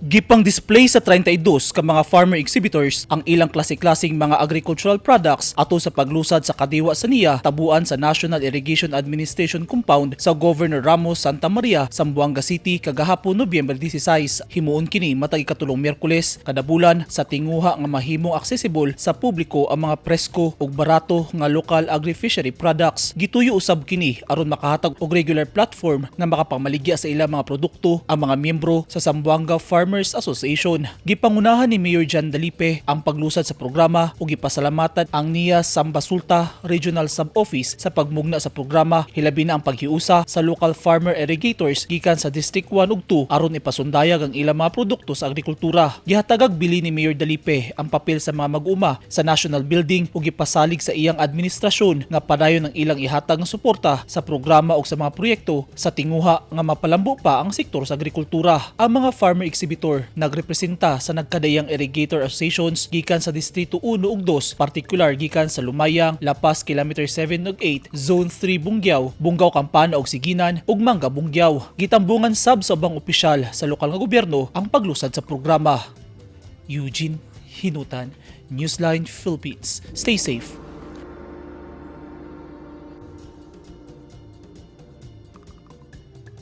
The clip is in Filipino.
Gipang display sa 32 ka mga farmer exhibitors ang ilang klase-klaseng mga agricultural products ato sa paglusad sa kadiwa sa niya tabuan sa National Irrigation Administration Compound sa Governor Ramos Santa Maria, Zamboanga City kagahapon Nobyembre 16. Himuon kini matag ikatulong Miyerkules kada bulan sa tinguha nga mahimong accessible sa publiko ang mga presko ug barato nga local agri-fishery products. Gituyo usab kini aron makahatag og regular platform nga makapamaligya sa ilang mga produkto ang mga miyembro sa Zamboanga Farmers Association. Gipangunahan ni Mayor Jan Dalipe ang paglusad sa programa ug gipasalamatan ang NIA Sambasulta Regional Sub-Office sa pagmugna sa programa hilabi na ang paghiusa sa local farmer irrigators gikan sa District 1 ug 2 aron ipasundayag ang ilang mga produkto sa agrikultura. Gihatagag bili ni Mayor Dalipe ang papel sa mga mag-uma sa National Building ug gipasalig sa iyang administrasyon nga padayon ng ilang ihatag nga suporta sa programa ug sa mga proyekto sa tinguha nga mapalambo pa ang sektor sa agrikultura. Ang mga farmer exhibitor nagrepresenta sa nagkadayang irrigator associations gikan sa Distrito 1 ug 2, partikular gikan sa Lumayang, Lapas, Kilometer 7 ug 8, Zone 3 Bungyaw, Bungaw Kampana ug Siginan ug Manga Bungyaw. Gitambungan sab sa ubang opisyal sa lokal nga gobyerno ang paglusad sa programa. Eugene Hinutan, Newsline Philippines. Stay safe